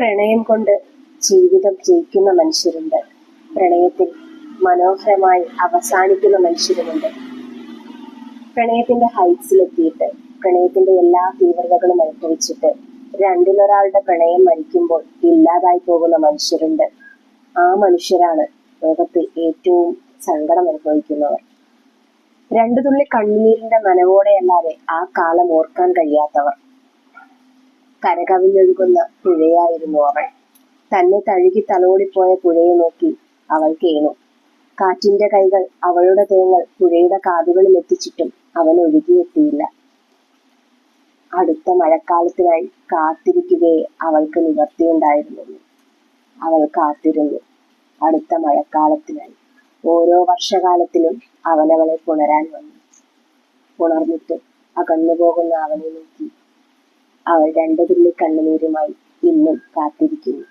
പ്രണയം കൊണ്ട് ജീവിതം ജയിക്കുന്ന മനുഷ്യരുണ്ട്. പ്രണയത്തിൽ മനോഹരമായി അവസാനിക്കുന്ന മനുഷ്യരുമുണ്ട്. പ്രണയത്തിന്റെ ഹൈറ്റ്സിലെത്തിയിട്ട് പ്രണയത്തിന്റെ എല്ലാ തീവ്രതകളും അനുഭവിച്ചിട്ട് രണ്ടിലൊരാളുടെ പ്രണയം മരിക്കുമ്പോൾ ഇല്ലാതായി പോകുന്ന മനുഷ്യരുണ്ട്. ആ മനുഷ്യരാണ് ലോകത്ത് ഏറ്റവും സങ്കടം അനുഭവിക്കുന്നവർ. രണ്ടു തുള്ളി കണ്ണുനീരിന്റെ നനവോടെയല്ലാതെ ആ കാലം ഓർക്കാൻ കഴിയാത്തവർ. കരകവിഞ്ഞൊഴുകുന്ന പുഴയായിരുന്നു അവൾ. തന്നെ തഴുകി തലോടിപ്പോയ പുഴയെ നോക്കി അവൾ കേണു. കാറ്റിന്റെ കൈകൾ അവളുടെ തേങ്ങൾ പുഴയുടെ കാതുകളിൽ എത്തിച്ചിട്ടും അവൻ ഒഴുകിയെത്തിയില്ല. അടുത്ത മഴക്കാലത്തിനായി കാത്തിരിക്കുകയെ അവൾക്ക് നിവർത്തിയുണ്ടായിരുന്നുള്ളൂ. അവൾ കാത്തിരുന്നു. അടുത്ത മഴക്കാലത്തിനായി. ഓരോ വർഷകാലത്തിലും അവനവളെ പുണരാൻ വന്നു. ഉണർന്നിട്ട് അകന്നുപോകുന്ന അവനെ നോക്കി അവൾ രണ്ടു തുള്ളി കണ്ണുനീരുമായി ഇന്നും കാത്തിരിക്കുന്നു.